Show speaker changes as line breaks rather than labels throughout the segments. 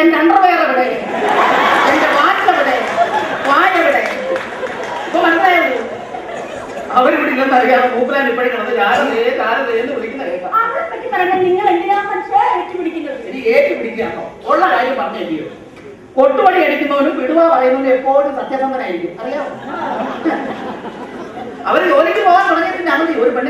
എന്റെ അണ്ടർവെയർ എവിടെ? എന്റെ വാച്ച് എവിടെ? വായ എവിടെ? ഇപ്പൊ മനസ്സിലായോ? അവരിവിടെ ഇല്ലെന്ന് അറിയാം മൂപ്പലാൻ ഇപ്പോഴും കിടന്ന് ശാരദേ ശാരദേ എന്ന് വിളിക്കുന്ന കേൾക്കാം
അവളെ പറ്റി പറയുന്നത് നിങ്ങൾ എന്തിനാ മനുഷ്യ ഏറ്റുപിടിക്കുന്നത്
ഇനി ഏറ്റി പിടിക്കാന്നോ ഉള്ള കാര്യം പറഞ്ഞല്ലോ കൊട്ടുപടി അടിക്കുന്നവനും വിടുവ പറയുന്നവനും എപ്പോഴും സത്യസന്ധനായിരിക്കും. അറിയാമോ അവർ ജോലിക്ക് പോകാൻ തുടങ്ങിയതിന്റെ അവധി ഒരു പെണ്ണിന്റെ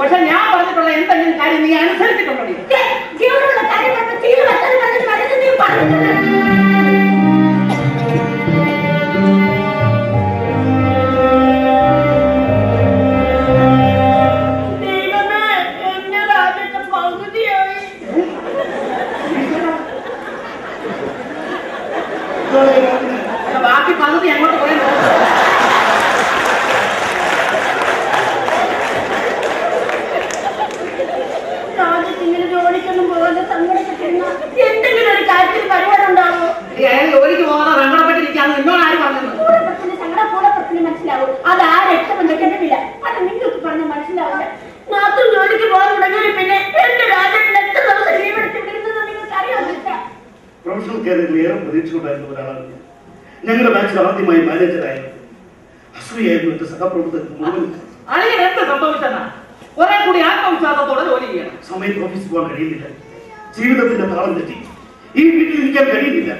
പക്ഷെ ഞാൻ പറഞ്ഞിട്ടുള്ള എന്തെങ്കിലും കാര്യം നീ അനുസരിച്ചിട്ടുണ്ടോ?
അസൂയായിരുന്നു എന്റെ സഹപ്രവർത്തകർക്ക് മുഴുവൻ
അളിയൻ എന്ത് സംഭവിച്ചെന്നാ? കുറെ കൂടി ആത്മവിശ്വാസത്തോടെ ജോലി ചെയ്യണം.
സമയത്ത് ഓഫീസിൽ പോകാൻ കഴിയുന്നില്ല. ജീവിതത്തിന്റെ താളം തെറ്റി. ഈ വീട്ടിൽ ഇരിക്കാൻ കഴിയുന്നില്ല.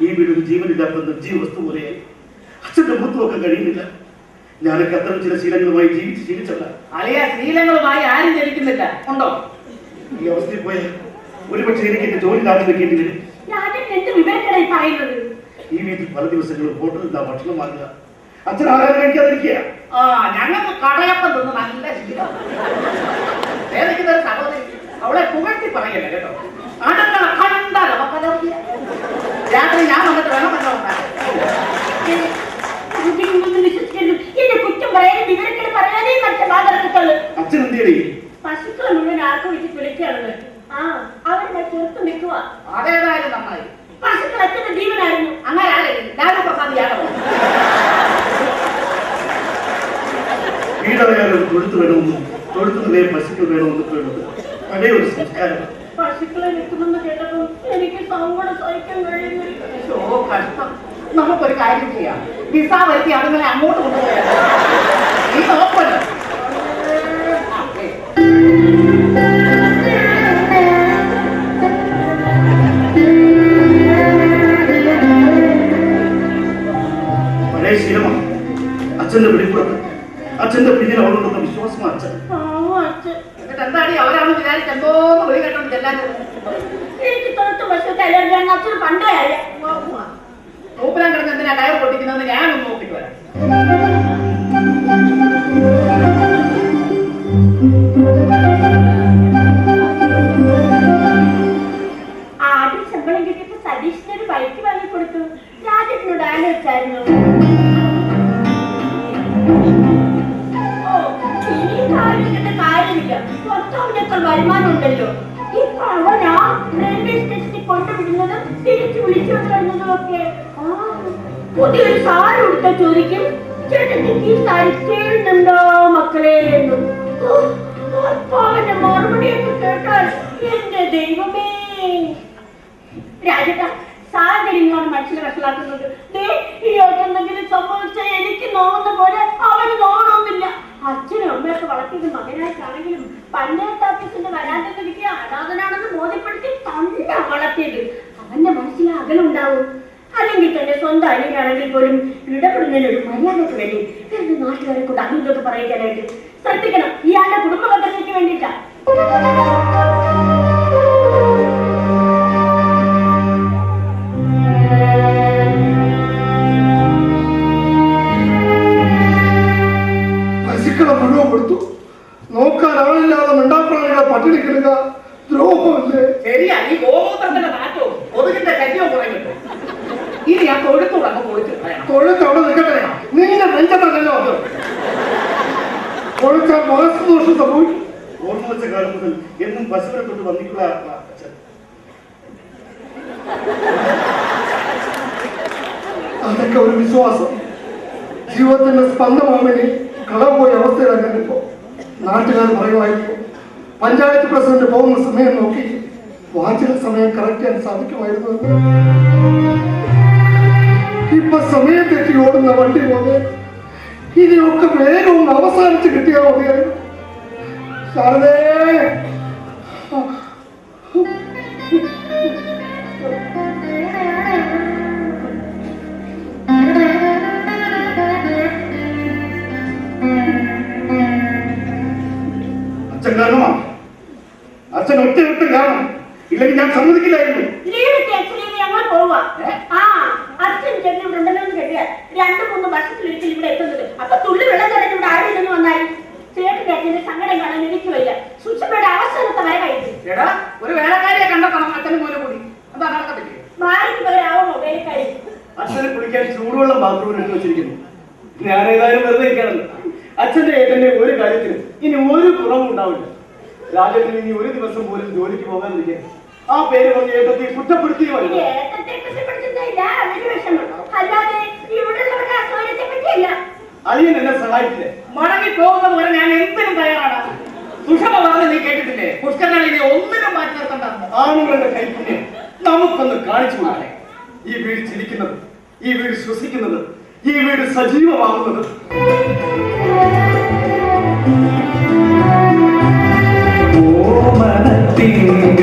ഈ വീട് ഒരു ജീവനില്ലാത്ത നിർജീവ വസ്തു പോലെയായി അച്ഛന്റെ മുത്തുമൊക്കെ കഴിയുന്നില്ല. ഞാനൊക്കെ അത്തരം ചില ശീലങ്ങളുമായി ജീവിച്ച് ശീലിച്ചല്ല.
അളിയ ശീലങ്ങളുമായി ആരും ജനിക്കുന്നില്ല. ഉണ്ടോ?
ഈ അവസ്ഥയിൽ പോയ ഒരുപക്ഷെ എനിക്ക് എന്റെ ജോലി കാത്തു വെക്കേണ്ടി വരും. ഈ വീട്ടിൽ പല ദിവസങ്ങളും ഹോട്ടലിൽ ഭക്ഷണം വാങ്ങുക. അച്ഛൻ ആഹാരം കഴിക്കാതിരിക്കുക
ആ ഞങ്ങൾക്ക് കടയപ്പം തിന്ന് നല്ല ശീലം. വേദനിക്കുന്ന ഒരു സഹോദരി അവളെ പുകഴ്ത്തി പറയല്ലേ കേട്ടോ. അടുക്കള കണ്ടാൽ അവക്കലർത്തിയ രാത്രി ഞാൻ വന്നിട്ട് വേണം വല്ല
വിശ്വസിക്കരുത് കുറ്റം പറയാനും വിവരക്കേട് പറയാനേ മറ്റേ
അച്ഛൻ എന്തിയടി
പശുക്കളെ മുഴുവൻ ആർക്കും വെച്ച് വിളിക്കുകയാണത് ആ അവരുടെ പുറത്ത് നിൽക്കുക
അതേതായാലും നന്നായി.
പശുക്കൾ
തൊഴുത്ത് വേണമെന്നും തൊഴുത്ത് മേൽ പശുക്കൾ വേണമെന്നും വേണ്ടത് പഴയ ഒരു സംസ്കാരം.
പശുക്കളെ നിൽക്കുമെന്ന് കേട്ടപ്പോൾ എനിക്ക് സങ്കടം സഹിക്കാൻ കഴിയുന്നില്ല.
ഓ കഷ്ടം. നമുക്കൊരു കാര്യം ചെയ്യാം. വിസ വരുത്തി അതുങ്ങളെ അങ്ങോട്ട് കൊണ്ടുപോയാൽ നീ നോക്കല്ലോ
പഴയ ശീലമാണ് അച്ഛന്റെ വെളിപ്പുറത്ത് അച്ഛന്റെ പിന്നിൽ അവളുണ്ടെന്ന
വിളി കേട്ടോണ്ട്
എനിക്ക് പണ്ടേ
മൂപ്പിലാൻ കിടന്ന് എന്തിനാ പൊട്ടിക്കുന്നത് ഞാനൊന്ന് നോക്കിട്ട് വരാം.
ദൈവമേ. രാജക സാഹചര്യങ്ങളാണ് മനുഷ്യനെ വഷളാക്കുന്നത്. എന്തെങ്കിലും സംഭവിച്ചാൽ എനിക്ക് നോവുന്ന പോലെ അവന് നോവണമെന്നില്ല അച്ഛനും അമ്മയൊക്കെ വളർത്തിയത് മകനായിട്ടാണെങ്കിലും പഞ്ചായത്ത് ഓഫീസിന്റെ വരാതിരിക്കുക അനാഥനാണെന്ന് ബോധ്യപ്പെടുത്തി തന്നെ വളർത്തിയത് അവന്റെ മനസ്സിൽ അകലുണ്ടാവും അല്ലെങ്കിൽ തന്നെ സ്വന്തം അനിയനാണെങ്കിൽ പോലും ഇടപെടുന്നതിന് ഒരു മര്യാദയ്ക്ക് വേണ്ടി എന്റെ നാട്ടുകാരെ കൊണ്ട് അതും ഇതൊക്കെ പറയിക്കാനായിട്ട് ശ്രദ്ധിക്കണം. ഇയാളുടെ കുടുംബ പദ്ധതിക്ക് വേണ്ടിയിട്ടാ.
പട്ടിണി കിടന്ന ദ്രോഹമല്ലേ?
ശരിയാ ഈ ഗോമൂത്രത്തിന്റെ നാറ്റവും കൊതുകിന്റെ ശല്യവും കുറയും കിട്ടും ഇനി ആ തൊഴുത്തൂടൊക്കെ പൊളിച്ചു
തൊഴുത്ത് അവിടെ നിൽക്കട്ടെ. നിന്റെ നെഞ്ചത്തല്ലോ അത്. കൊഴുത്താൽ മനസ്സദോഷം സംഭവിക്കും
ഓർമ്മ വെച്ച കാലം മുതൽ എന്നും പശുവിനെ തൊട്ട് വന്നിട്ടുള്ള
അതൊക്കെ ഒരു വിശ്വാസം. ജീവിതത്തിന്റെ സ്പന്ദമാമിനി കളവുപോയ അവസ്ഥയിലാണ് ഞാനിപ്പോ നാട്ടുകാർ പറയുമായിരുന്നു പഞ്ചായത്ത് പ്രസിഡന്റ് പോകുന്ന സമയം നോക്കി വാച്ചിൽ സമയം കറക്റ്റ് ചെയ്യാൻ സാധിക്കുമായിരുന്നു എന്ന്. ഇപ്പൊ സമയം തെറ്റി ഓടുന്ന വണ്ടി പോലെ ഇതിനൊക്കെ വേഗം ഒന്ന് അവസാനിച്ച് കിട്ടിയാൽ മതിയായിരുന്നു ശാരദേ
അച്ഛൻ കാരണമാണ് അച്ഛൻ ഒറ്റ കാണും ഇല്ലെങ്കിൽ ഞാൻ സമ്മതിക്കില്ലായിരുന്നു.
രണ്ട് മൂന്ന് വർഷത്തിലൊരിക്കൽ ഇവിടെ എത്തുന്നത്. അപ്പൊ തുള്ളി വെള്ളം
ഇനി ഒരു ദിവസം പോലും ജോലിക്ക് പോകാതിരിക്കാൻ ആ പേര് പറഞ്ഞ ഏട്ടത്തെ കുറ്റപ്പെടുത്തി അളിയൻ എന്നെ സഹായിച്ചില്ലേ?
മടങ്ങി പോകുന്ന പോലെ ഞാൻ എന്തിനും തയ്യാറാണ്. സുഷമ പറഞ്ഞ് നീ കേട്ടിട്ടില്ലേ? പുഷ്കരനാളിനെ ഒന്നിനും മാറ്റി നിർത്തണ്ട.
ആണുങ്ങളുടെ കൈപുണ്യം നമുക്കൊന്ന് കാണിച്ചു കൊടുക്കണേ ഈ വീട് ചിരിക്കുന്നത് ഈ വീട് ശ്വസിക്കുന്നത് ഈ വീട് സജീവമാകുന്നത്.
tem um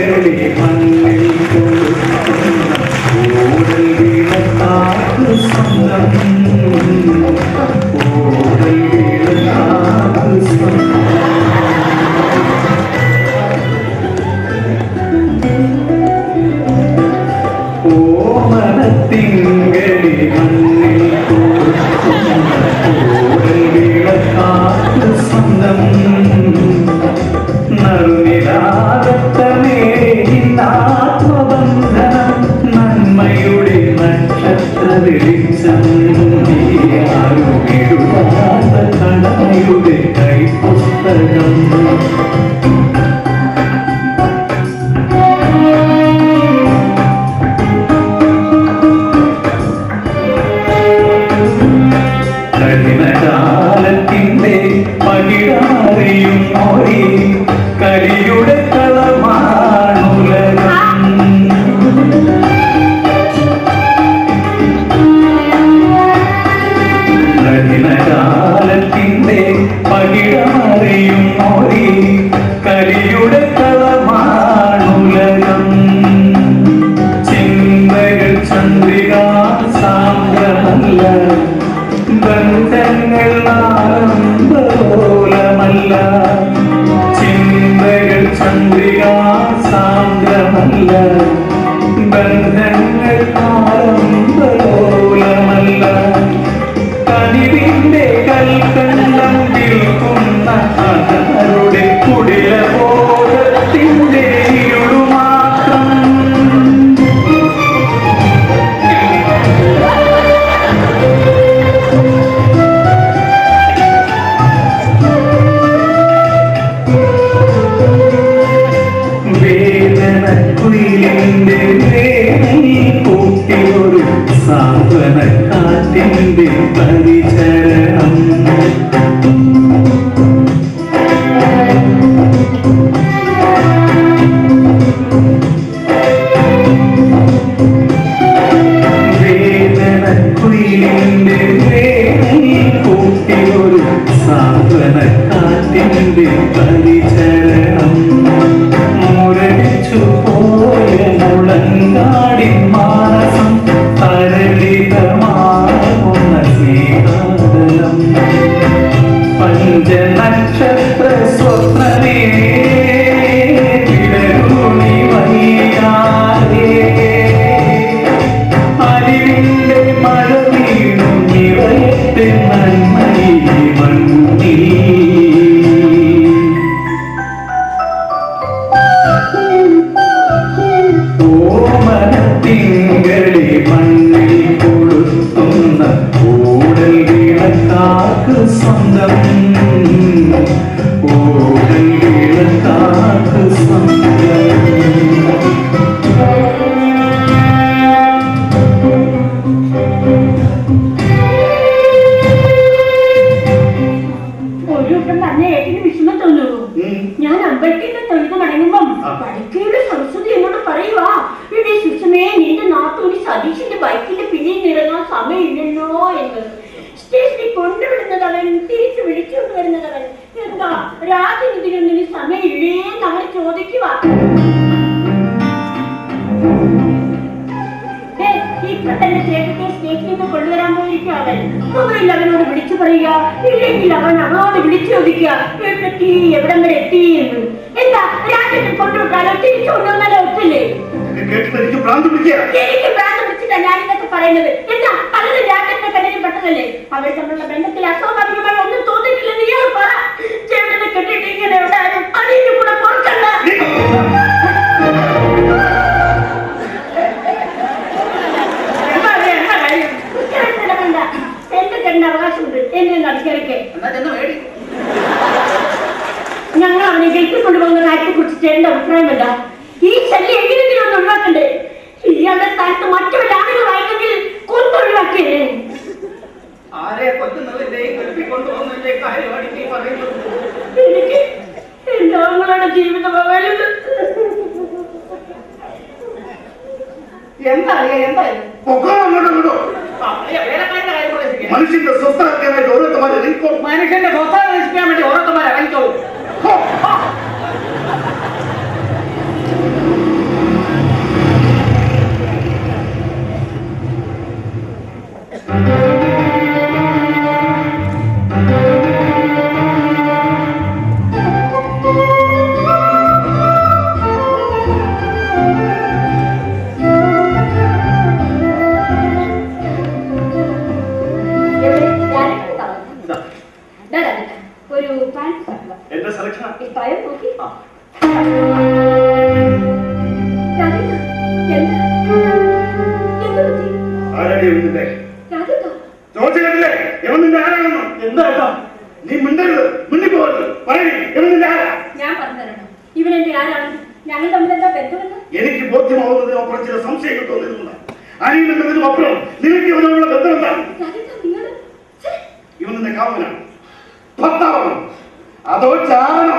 நின்று பலி ചോദിക്കുക ഇപ്പൊ തന്നെ ചേട്ടത്തെ സ്റ്റേഷനിൽ നിന്ന് കൊണ്ടുവരാൻ പോയിരിക്കും അവൻ അവരിൽ അവനോട് വിളിച്ചു പറയുക. ഇല്ലെങ്കിൽ അവൻ അവളോട് വിളിച്ചു ചോദിക്കുക. എത്തി എവിടം വരെ എത്തി എന്ന്. എന്താ രാജ്യത്തിൽ കൊണ്ടുവിട്ടാലോ? തിരിച്ചു കൊണ്ടുവന്നാലോ
കേട്ടിട്ട് എനിക്ക് ഭ്രാന്ത്
പിടിച്ചിട്ടാ ഞാനിതൊക്കെ പറയുന്നത്. എന്താ പലരും രാജ്യത്തെ കണ്ണിൽ പെട്ടതല്ലേ? അവർ തമ്മിലുള്ള ബന്ധത്തിൽ അസ്വാഭാവികമായി ഒന്നും തോന്നിയിട്ടില്ലെന്ന് ഇയാൾ പറ.
മനുഷ്യന്റെ സ്വസ്ഥമാക്കാനായിട്ട് ഓരോരുത്തമാരെ
മനുഷ്യന്റെ സ്വസ്ഥത
ആരാടി നിന്റെ
രാജേട്ടാ.
ചോദിച്ചു കേട്ടില്ലേ ഇവൻ നിന്റെ ആരാണെന്ന്?
എന്താ
നീ മിണ്ടരുത് മിണ്ടിപ്പോകരുത്. പറയണേ ഇവൻ നിന്റെ ആരാ?
ഞാൻ പറഞ്ഞു തരണം ഇവനെന്റെ ആരാണ്? ഞങ്ങൾ തമ്മിൽ എന്താ ബന്ധമെന്ന്?
എനിക്ക് ബോധ്യമാവുന്നതിനും അപ്പുറം ചില സംശയങ്ങൾ തോന്നിയിട്ടുണ്ട് അറിയുന്നതിനും അപ്പുറം നിനക്ക് ഇവനോടുള്ള ബന്ധം എന്താണ് ഇവൻ നിന്റെ കാമനാണ് ഭർത്താവാണോ. അതോ ചാരനോ